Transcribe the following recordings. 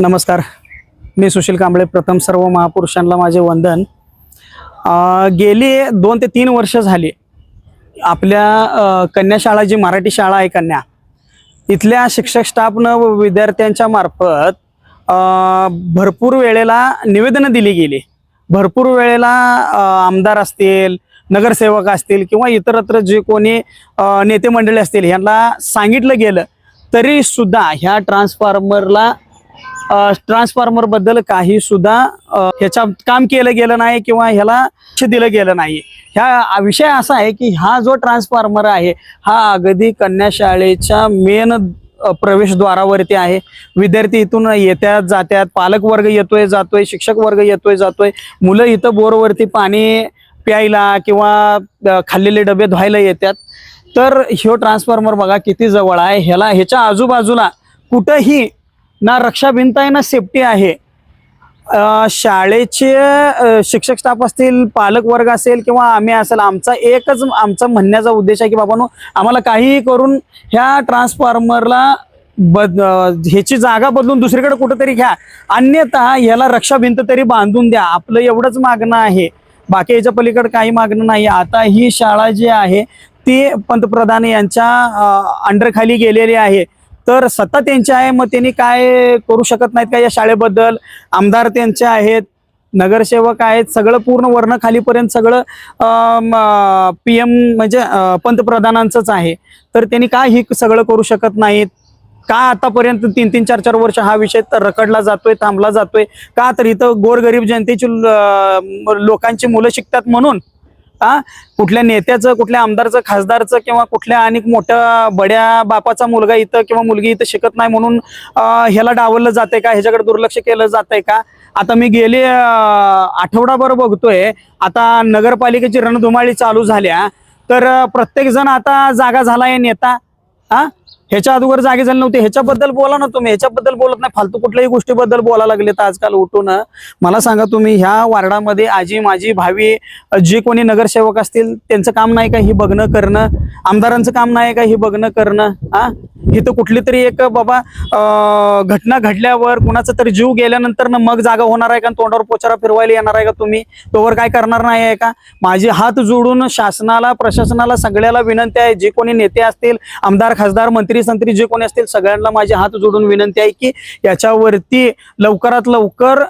नमस्कार. मी सुशील कांबळे प्रथम सर्व महापुरुषांना माझे वंदन. गेली दोन ते तीन वर्ष झाली. आपल्या कन्या शाळा जी मराठी शाळा आहे कन्या इथल्या शिक्षक स्टाफनं व विद्यार्थ्यांच्या मार्फत भरपूर वेळेला निवेदनं दिली गेली. भरपूर वेळेला आमदार असतील नगरसेवक असतील किंवा इतरत्र जे कोणी नेते मंडळी असतील ह्यांना सांगितलं गेलं तरी सुद्धा ह्या ट्रान्सफॉर्मरला ट्रान्सफॉर्मरबद्दल काही सुद्धा ह्याच्या काम केलं गेलं नाही किंवा ह्याला लक्ष दिलं गेलं नाही. ह्या विषय असा आहे की हा जो ट्रान्सफॉर्मर आहे हा अगदी कन्या शाळेच्या मेन प्रवेशद्वारावरती आहे. विद्यार्थी इथून येत्यात जात्यात पालक वर्ग येतोय जातोय शिक्षक वर्ग येतोय जातोय. मुलं इथं बोरवरती पाणी प्यायला किंवा खाल्लेले डबे धुवायला येतात तर ह्यो ट्रान्सफॉर्मर बघा किती जवळ आहे. ह्याला ह्याच्या आजूबाजूला कुठंही ना रक्षा भिंत आहे ना सेफ्टी आहे. शाळेचे शिक्षक स्टाफ असतील पालक वर्ग असेल किंवा आम्ही असेल आमचा एकच आमचा म्हणण्याचा उद्देश आहे की बाबांनो आम्हाला काहीही करून ह्या ट्रान्सफॉर्मरला बद ह्याची जागा बदलून दुसरीकडे कुठंतरी घ्या. अन्यथा ह्याला रक्षा भिंत तरी बांधून द्या. आपलं एवढंच मागणं आहे. बाकी याच्या पलीकडे काही मागणं नाही. आता ही शाळा जी आहे ती पंतप्रधान यांच्या अंडरखाली गेलेली आहे. तर सत्ता त्यांची आहे मग त्यांनी काय करू शकत नाहीत का या शाळेबद्दल? आमदार त्यांचे आहेत नगरसेवक आहेत सगळं पूर्ण वर्ण खालीपर्यंत सगळं पी एम म्हणजे पंतप्रधानांचंच आहे. तर त्यांनी काय ही सगळं करू शकत नाहीत? का आतापर्यंत तीन तीन चार चार वर्ष हा विषय तर रखडला जातोय थांबला जातोय? का तर इथं गोरगरीब जनतेची लोकांची मुलं शिकतात म्हणून? हा कुठल्या नेत्याचं कुठल्या आमदारचं खासदारचं किंवा कुठल्या अनेक मोठ्या बड्या बापाचा मुलगा इथं किंवा मुलगी इथं शिकत नाही म्हणून ह्याला डावललं जातंय का? ह्याच्याकडे दुर्लक्ष केलं जातंय का? आता मी गेले आठवडाभर बघतोय. आता नगरपालिकेची रणधुमाळी चालू झाल्या. तर प्रत्येक जण आता जागा झालाय नेता. हा ह्याच्या अगोदर जागे झाले नव्हते. ह्याच्याबद्दल बोला ना तुम्ही. ह्याच्याबद्दल बोलत नाही. फालतू कुठल्याही गोष्टीबद्दल बोलायला लागले तर आजकाल उठून. मला सांगा तुम्ही ह्या वार्डामध्ये आजी माझी भावी जे कोणी नगरसेवक असतील त्यांचं काम नाही का हे बघणं करणं? आमदारांचं काम नाही का हे बघणं करणं? हा इथं कुठली तरी एक बाबा घटना घडल्यावर कुणाचा तरी जीव गेल्यानंतर ना मग जागा होणार आहे का? तोंडावर पोचारा फिरवायला येणार आहे का तुम्ही? तोवर काय करणार नाही आहे का? माझे हात जोडून शासनाला प्रशासनाला सगळ्याला विनंती आहे. जे कोणी नेते असतील आमदार खासदार मंत्री संत्री जे कोणी असतील सगळ्यांना माझे हात जोडून विनंती आहे की याच्यावरती लवकरात लवकर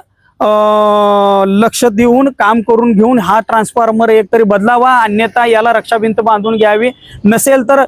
लक्ष देऊन काम करून घेऊन हा ट्रान्सफॉर्मर एकतरी बदलावा. अन्यथा याला रक्षाभिंत बांधून घ्यावी. नसेल तर